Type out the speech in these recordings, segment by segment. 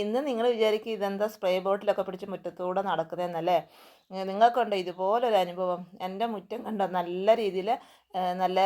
ഇന്ന് നിങ്ങൾ വിചാരിക്കും ഇതെന്താ സ്പ്രേ ബോട്ടിലൊക്കെ പിടിച്ച് മുറ്റത്തൂടെ നടക്കുന്നതെന്നല്ലേ? നിങ്ങൾക്കുണ്ടോ ഇതുപോലൊരു അനുഭവം? എന്റെ മുറ്റം കണ്ടോ നല്ല രീതിയിൽ നല്ല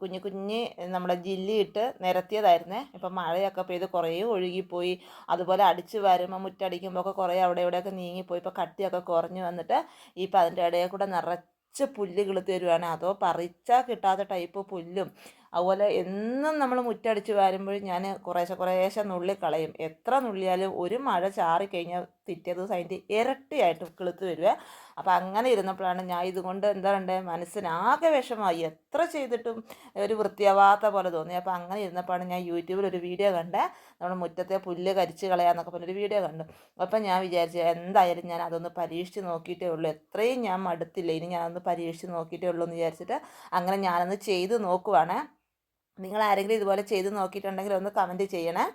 കുഞ്ഞു കുഞ്ഞ് നമ്മളെ ജില്ലിയിട്ട് നിരത്തിയതായിരുന്നേ. ഇപ്പം മഴയൊക്കെ പെയ്ത് കുറേ ഒഴുകിപ്പോയി. അതുപോലെ അടിച്ച് വരുമ്പോൾ മുറ്റടിക്കുമ്പോൾ ഒക്കെ കുറേ അവിടെ ഇവിടെയൊക്കെ നീങ്ങിപ്പോയി. ഇപ്പോൾ കട്ടിയൊക്കെ കുറഞ്ഞു വന്നിട്ട് ഇപ്പം അതിന്റെ ഇടയിൽ കൂടെ നിറച്ച് പുല്ല് കിളുത്തി തരുവാണ് അതോ പറിച്ചാൽ കിട്ടാത്ത ടൈപ്പ് പുല്ലും. അതുപോലെ എന്നും നമ്മൾ മുറ്റടിച്ച് വാരുമ്പോഴും ഞാൻ കുറേശ്ശെ കുറേശ്ശെ നുള്ളി കളയും. എത്ര നുള്ളിയാലും ഒരു മഴ ചാറി കഴിഞ്ഞാൽ പിറ്റേ ദിവസം അതിന്റെ ഇരട്ടിയായിട്ട് കിളുത്ത് വരിക. അപ്പോൾ അങ്ങനെ ഇരുന്നപ്പോഴാണ് ഞാൻ ഇതുകൊണ്ട് എന്താ പറയണ്ടേ മനസ്സിനാകെ വിഷമമായി എത്ര ചെയ്തിട്ടും ഒരു വൃത്തിയാവാത്ത പോലെ തോന്നി. അപ്പോൾ അങ്ങനെ ഇരുന്നപ്പോഴാണ് ഞാൻ യൂട്യൂബിൽ ഒരു വീഡിയോ കണ്ടേ. നമ്മുടെ മുറ്റത്തെ പുല്ല് കരിച്ച് കളയാന്നൊക്കെ പറഞ്ഞൊരു വീഡിയോ കണ്ടു. അപ്പം ഞാൻ വിചാരിച്ചു എന്തായാലും ഞാൻ അതൊന്ന് പരീക്ഷിച്ച് നോക്കിയിട്ടേ ഉള്ളൂ. എത്രയും ഞാൻ മടുത്തില്ല. ഇനി ഞാനൊന്ന് പരീക്ഷിച്ച് നോക്കിയിട്ടേ ഉള്ളൂ എന്ന് വിചാരിച്ചിട്ട് അങ്ങനെ ഞാനൊന്ന് ചെയ്ത് നോക്കുവാണേ. നിങ്ങൾ ആരെങ്കിലും ഇതുപോലെ ചെയ്ത് നോക്കിയിട്ടുണ്ടെങ്കിൽ ഒന്ന് കമന്റ് ചെയ്യണേ.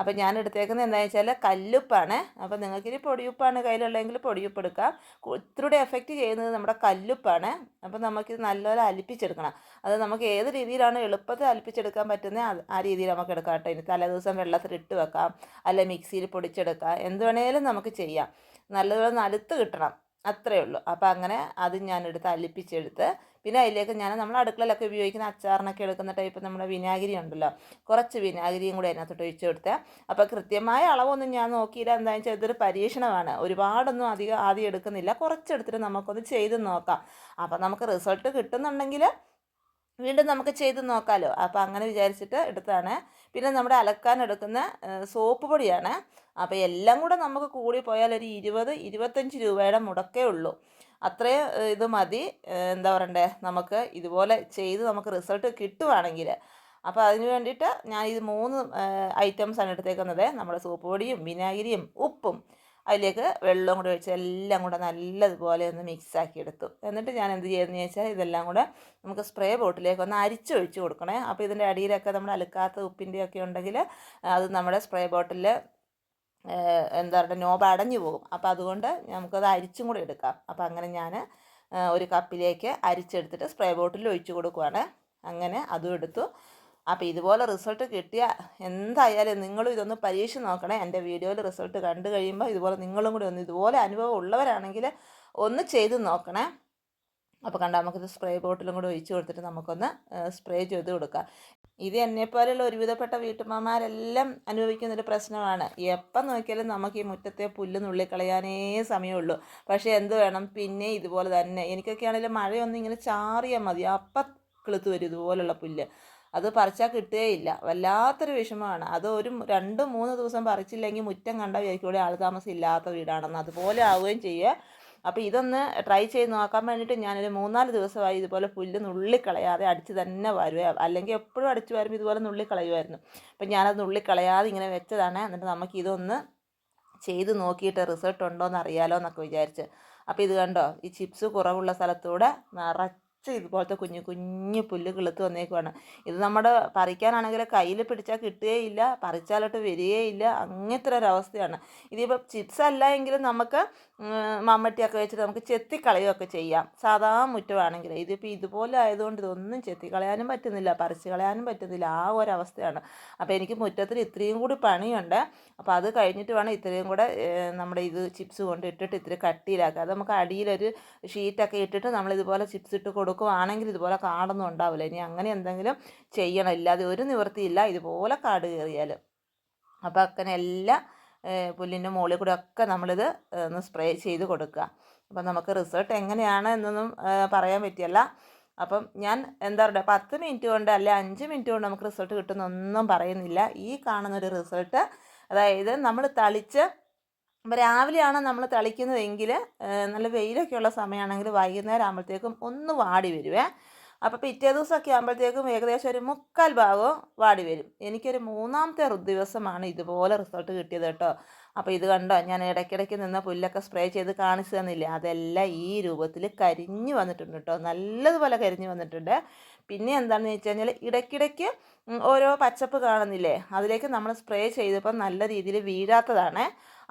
അപ്പോൾ ഞാൻ എടുത്തേക്കുന്നത് എന്താണെന്ന് വെച്ചാൽ കല്ലുപ്പാണ്. അപ്പോൾ നിങ്ങൾക്കിനി പൊടിയുപ്പാണ് കയ്യിലുള്ളതെങ്കിൽ പൊടിയുപ്പ് എടുക്കാം. ഇത്രയുടെ എഫക്റ്റ് ചെയ്യുന്നത് നമ്മുടെ കല്ലുപ്പാണ്. അപ്പോൾ നമുക്കിത് നല്ലപോലെ അലിപ്പിച്ചെടുക്കണം. അത് നമുക്ക് ഏത് രീതിയിലാണ് എളുപ്പത്തിൽ അലിപ്പിച്ചെടുക്കാൻ പറ്റുന്നത് ആ രീതിയിൽ നമുക്ക് എടുക്കാം കേട്ടോ. ഇനി തലേദിവസം വെള്ളത്തിൽ ഇട്ട് വെക്കാം. അല്ലെ മിക്സിയിൽ പൊടിച്ചെടുക്കാം. എന്ത് വേണേലും നമുക്ക് ചെയ്യാം. നല്ലതുപോലെ നലുത്ത് കിട്ടണം. അത്രയേ ഉള്ളൂ. അപ്പോൾ അങ്ങനെ അത് ഞാനെടുത്ത് അലിപ്പിച്ചെടുത്ത് പിന്നെ അതിലേക്ക് ഞാൻ നമ്മൾ അടുക്കളയിലൊക്കെ ഉപയോഗിക്കുന്ന അച്ചാറിനൊക്കെ എടുക്കുന്ന ടൈപ്പ് നമ്മുടെ വിനാഗിരി ഉണ്ടല്ലോ. കുറച്ച് വിനാഗിരിയും കൂടി അതിനകത്തോട്ട് ഒഴിച്ച് കൊടുത്ത്. അപ്പോൾ കൃത്യമായ അളവൊന്നും ഞാൻ നോക്കിയില്ല. എന്താണെന്ന് വെച്ചാൽ ഇതൊരു പരീക്ഷണമാണ്. ഒരുപാടൊന്നും അധികം ആദ്യം എടുക്കുന്നില്ല. കുറച്ചെടുത്തിട്ട് നമുക്കൊന്ന് ചെയ്ത് നോക്കാം. അപ്പോൾ നമുക്ക് റിസൾട്ട് കിട്ടുന്നുണ്ടെങ്കിൽ വീണ്ടും നമുക്ക് ചെയ്ത് നോക്കാമല്ലോ അപ്പോൾ അങ്ങനെ വിചാരിച്ചിട്ട് എടുത്താണ് പിന്നെ നമ്മുടെ അലക്കാൻ എടുക്കുന്ന സോപ്പ് പൊടിയാണ്. അപ്പോൾ എല്ലാം കൂടെ നമുക്ക് കൂടി പോയാൽ ഒരു ഇരുപത് ഇരുപത്തഞ്ച് രൂപയുടെ മുടക്കേ ഉള്ളൂ. അത്രയും ഇത് മതി. എന്താ പറയണ്ടേ? നമുക്ക് ഇതുപോലെ ചെയ്ത് നമുക്ക് റിസൾട്ട് കിട്ടുവാണെങ്കിൽ അപ്പോൾ അതിന് വേണ്ടിയിട്ട് ഞാൻ ഇത് മൂന്ന് ഐറ്റംസാണ് എടുത്തേക്കുന്നത്. നമ്മുടെ സോപ്പ് പൊടിയും വിനാഗിരിയും ഉപ്പും. അതിലേക്ക് വെള്ളം കൂടെ ഒഴിച്ച് എല്ലാം കൂടെ നല്ലതുപോലെ ഒന്ന് മിക്സാക്കി എടുത്തു. എന്നിട്ട് ഞാൻ എന്ത് ചെയ്യുന്നത് വെച്ചാൽ ഇതെല്ലാം കൂടെ നമുക്ക് സ്പ്രേ ബോട്ടിലേക്ക് ഒന്ന് അരിച്ചൊഴിച്ച് കൊടുക്കണേ. അപ്പോൾ ഇതിന്റെ അടിയിലൊക്കെ നമ്മൾ അലുക്കാത്ത ഉപ്പിന്റെയൊക്കെ ഉണ്ടെങ്കിൽ അത് നമ്മുടെ സ്പ്രേ ബോട്ടിൽ എന്താ പറയുക നോബ് അടഞ്ഞു പോകും. അപ്പോൾ അതുകൊണ്ട് നമുക്കത് അരിച്ചും കൂടെ എടുക്കാം. അപ്പോൾ അങ്ങനെ ഞാൻ ഒരു കപ്പിലേക്ക് അരിച്ചെടുത്തിട്ട് സ്പ്രേ ബോട്ടിൽ ഒഴിച്ചു കൊടുക്കുവാണ്. അങ്ങനെ അതും എടുത്തു. അപ്പോൾ ഇതുപോലെ റിസൾട്ട് കിട്ടിയ എന്തായാലും നിങ്ങളും ഇതൊന്ന് പരീക്ഷ നോക്കണേ. എന്റെ വീഡിയോയിൽ റിസൾട്ട് കണ്ടു കഴിയുമ്പോൾ ഇതുപോലെ നിങ്ങളും കൂടി ഒന്ന് ഇതുപോലെ അനുഭവം ഉള്ളവരാണെങ്കിൽ ഒന്ന് ചെയ്ത് നോക്കണേ. അപ്പോൾ കണ്ടാൽ നമുക്കിത് സ്പ്രേ ബോട്ടിലും കൂടി ഒഴിച്ച് കൊടുത്തിട്ട് നമുക്കൊന്ന് സ്പ്രേ ചെയ്ത് കൊടുക്കാം. ഇത് എന്നെപ്പോലെയുള്ള ഒരുവിധപ്പെട്ട വീട്ടമ്മമാരെല്ലാം അനുഭവിക്കുന്നൊരു പ്രശ്നമാണ്. എപ്പം നോക്കിയാലും നമുക്ക് ഈ മുറ്റത്തെ പുല്ല് നുള്ളിക്കളയാനേ സമയമുള്ളൂ. പക്ഷേ എന്ത് വേണം? പിന്നെ ഇതുപോലെ തന്നെ. എനിക്കൊക്കെ ആണെങ്കിലും മഴയൊന്നും ഇങ്ങനെ ചാറിയാൽ മതി. അപ്പം കിളുത്ത് വരും ഇതുപോലുള്ള പുല്ല്. അത് പറിച്ചാൽ കിട്ടുകയില്ല വല്ലാത്തൊരു വിഷമമാണ്. അത് ഒരു രണ്ട് മൂന്ന് ദിവസം പറിച്ചില്ലെങ്കിൽ മുറ്റം കണ്ട വിചാരിക്കൂടെ ആൾ താമസം ഇല്ലാത്ത വീടാണെന്ന്. അതുപോലെ ആവുകയും ചെയ്യുക അപ്പോൾ ഇതൊന്ന് ട്രൈ ചെയ്ത് നോക്കാൻ വേണ്ടിയിട്ട് ഞാനൊരു മൂന്നാൽ ദിവസമായി ഇതുപോലെ പുല്ല് നുള്ളിക്കളയാതെ അടിച്ച് തന്നെ വരുക അല്ലെങ്കിൽ എപ്പോഴും അടിച്ച് വരുമ്പോൾ ഇതുപോലെ നുള്ളിക്കളയുമായിരുന്നു അപ്പം ഞാനത് നുള്ളിക്കളയാതെ ഇങ്ങനെ വെച്ചതാണ്. എന്നിട്ട് നമുക്ക് ഇതൊന്ന് ചെയ്ത് നോക്കിയിട്ട് റിസൾട്ട് ഉണ്ടോ എന്ന് അറിയാലോ എന്നൊക്കെ വിചാരിച്ച്. അപ്പോൾ ഇത് കണ്ടോ? ഈ ചിപ്സ് കുറവുള്ള സ്ഥലത്തൂടെ നിറച്ച് ഇതുപോലത്തെ കുഞ്ഞു കുഞ്ഞു പുല്ല് കിളുത്ത് വന്നേക്കുവാണ്. ഇത് നമ്മുടെ പറിക്കാനാണെങ്കിൽ കയ്യിൽ പിടിച്ചാൽ കിട്ടുകയില്ല പറിച്ചാലോട്ട് വരികയില്ല അങ്ങനത്തെ ഒരു അവസ്ഥയാണ് ഇതിപ്പോൾ ചിപ്സ് അല്ല എങ്കിലും നമുക്ക് മമ്മട്ടിയൊക്കെ വെച്ചിട്ട് നമുക്ക് ചെത്തിക്കളയുകയൊക്കെ ചെയ്യാം. സാധാ മുറ്റമാണെങ്കിൽ ഇതിപ്പോൾ ഇതുപോലെ ആയതുകൊണ്ട് ഇതൊന്നും ചെത്തിക്കളയാനും പറ്റുന്നില്ല പറിച്ച് കളയാനും പറ്റുന്നില്ല ആ ഒരവസ്ഥയാണ്. അപ്പോൾ എനിക്ക് മുറ്റത്തിൽ ഇത്രയും കൂടി പണിയുണ്ട്. അപ്പോൾ അത് കഴിഞ്ഞിട്ട് വേണം ഇത്രയും കൂടെ നമ്മുടെ ഇത് ചിപ്സ് കൊണ്ട് ഇട്ടിട്ട് ഇത്തിരി കട്ടിയിലാക്കുക. അത് നമുക്ക് അടിയിലൊരു ഷീറ്റൊക്കെ ഇട്ടിട്ട് നമ്മൾ ഇതുപോലെ ചിപ്സ് ഇട്ട് കൊടുക്കും. കൊടുക്കുവാണെങ്കിൽ ഇതുപോലെ കാടൊന്നും ഉണ്ടാവില്ല. ഇനി അങ്ങനെ എന്തെങ്കിലും ചെയ്യണം. ഇല്ലാതെ ഒരു നിവൃത്തിയില്ല. ഇതുപോലെ കാട് കയറിയാൽ അപ്പോൾ അങ്ങനെ എല്ലാ പുല്ലിന്റെ മുകളിൽ കൂടെ ഒക്കെ നമ്മളിത് ഒന്ന് സ്പ്രേ ചെയ്ത് കൊടുക്കുക. അപ്പം നമുക്ക് റിസൾട്ട് എങ്ങനെയാണ് എന്നൊന്നും പറയാൻ പറ്റിയല്ല അപ്പം ഞാൻ എന്താ പറയുക പത്ത് മിനിറ്റ് കൊണ്ട് അല്ലെ അഞ്ച് മിനിറ്റ് കൊണ്ട് നമുക്ക് റിസൾട്ട് കിട്ടുന്നൊന്നും പറയുന്നില്ല. ഈ കാണുന്നൊരു റിസൾട്ട് അതായത് നമ്മൾ തളിച്ച് അപ്പോൾ രാവിലെയാണ് നമ്മൾ തളിക്കുന്നതെങ്കിൽ നല്ല വെയിലൊക്കെ ഉള്ള സമയമാണെങ്കിൽ വൈകുന്നേരം ആകുമ്പോഴത്തേക്കും ഒന്ന് വാടി വരുവേ. അപ്പോൾ പിറ്റേ ദിവസമൊക്കെ ആകുമ്പോഴത്തേക്കും ഏകദേശം ഒരു മുക്കാൽ ഭാഗവും വാടി വരും. എനിക്കൊരു മൂന്നാമത്തെ ദിവസമാണ് ഇതുപോലെ റിസൾട്ട് കിട്ടിയത് കേട്ടോ. അപ്പോൾ ഇത് കണ്ടോ ഞാൻ ഇടയ്ക്കിടയ്ക്ക് നിന്ന് പുല്ലൊക്കെ സ്പ്രേ ചെയ്ത് കാണിച്ചു തന്നില്ലേ അതെല്ലാം ഈ രൂപത്തിൽ കരിഞ്ഞു വന്നിട്ടുണ്ട് കേട്ടോ. നല്ലതുപോലെ കരിഞ്ഞു വന്നിട്ടുണ്ട്. പിന്നെ എന്താണെന്ന് വെച്ച് കഴിഞ്ഞാൽ ഇടയ്ക്കിടയ്ക്ക് ഓരോ പച്ചപ്പ് കാണുന്നില്ലേ? അതിലേക്ക് നമ്മൾ സ്പ്രേ ചെയ്തപ്പോൾ നല്ല രീതിയിൽ വീഴാത്തതാണ്.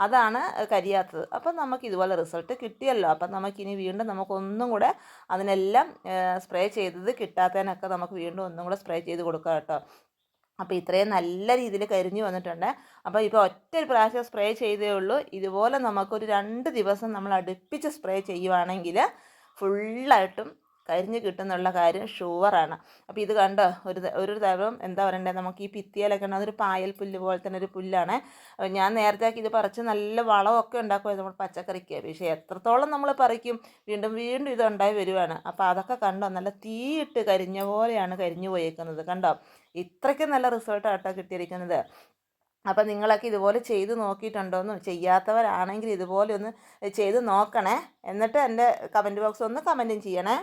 അതാണ് കരിയാത്തത്. അപ്പം നമുക്ക് ഇതുപോലെ റിസൾട്ട് കിട്ടിയല്ലോ. അപ്പം നമുക്കിനി വീണ്ടും നമുക്കൊന്നും കൂടെ അതിനെല്ലാം സ്പ്രേ ചെയ്തത് കിട്ടാത്തതിനൊക്കെ നമുക്ക് വീണ്ടും ഒന്നും കൂടെ സ്പ്രേ ചെയ്ത് കൊടുക്കാം കേട്ടോ. അപ്പോൾ ഇത്രയും നല്ല രീതിയിൽ കരിഞ്ഞു വന്നിട്ടുണ്ട്. അപ്പോൾ ഇപ്പോൾ ഒറ്റ ഒരു പ്രാവശ്യം സ്പ്രേ ചെയ്തേ ഉള്ളൂ. ഇതുപോലെ നമുക്കൊരു രണ്ട് ദിവസം നമ്മൾ അടുപ്പിച്ച് സ്പ്രേ ചെയ്യുവാണെങ്കിൽ ഫുള്ളായിട്ടും കരിഞ്ഞ് കിട്ടുന്നുള്ള കാര്യം ഷുവറാണ്. അപ്പോൾ ഇത് കണ്ടോ? ഒരു ഒരു തരം എന്താ പറയണ്ടേ? നമുക്ക് ഈ ഭിത്തിയിലൊക്കെ ഉണ്ട്? അതൊരു പായൽ പുല്ല് പോലെ തന്നെ ഒരു പുല്ലാണ്. ഞാൻ നേരത്തെ ഇത് പറിച്ച് നല്ല വളമൊക്കെ ഉണ്ടാക്കുമായിരുന്നു നമ്മൾ പച്ചക്കറിക്ക്. പക്ഷേ എത്രത്തോളം നമ്മൾ പറിക്കും? വീണ്ടും വീണ്ടും ഇത് ഉണ്ടായി വരുവാണ്. അപ്പോൾ അതൊക്കെ കണ്ടോ? നല്ല തീയിട്ട് കരിഞ്ഞ പോലെയാണ് കരിഞ്ഞു പോയേക്കുന്നത്. കണ്ടോ? ഇത്രയ്ക്ക് നല്ല റിസൾട്ട് റിസൾട്ടാട്ടോ കിട്ടിയിരിക്കുന്നത്. അപ്പം നിങ്ങളൊക്കെ ഇതുപോലെ ചെയ്ത് നോക്കിയിട്ടുണ്ടോയെന്നും ചെയ്യാത്തവരാണെങ്കിൽ ഇതുപോലെ ഒന്ന് ചെയ്ത് നോക്കണേ. എന്നിട്ട് എന്റെ കമന്റ് ബോക്സ് ഒന്ന് കമന്റും ചെയ്യണേ.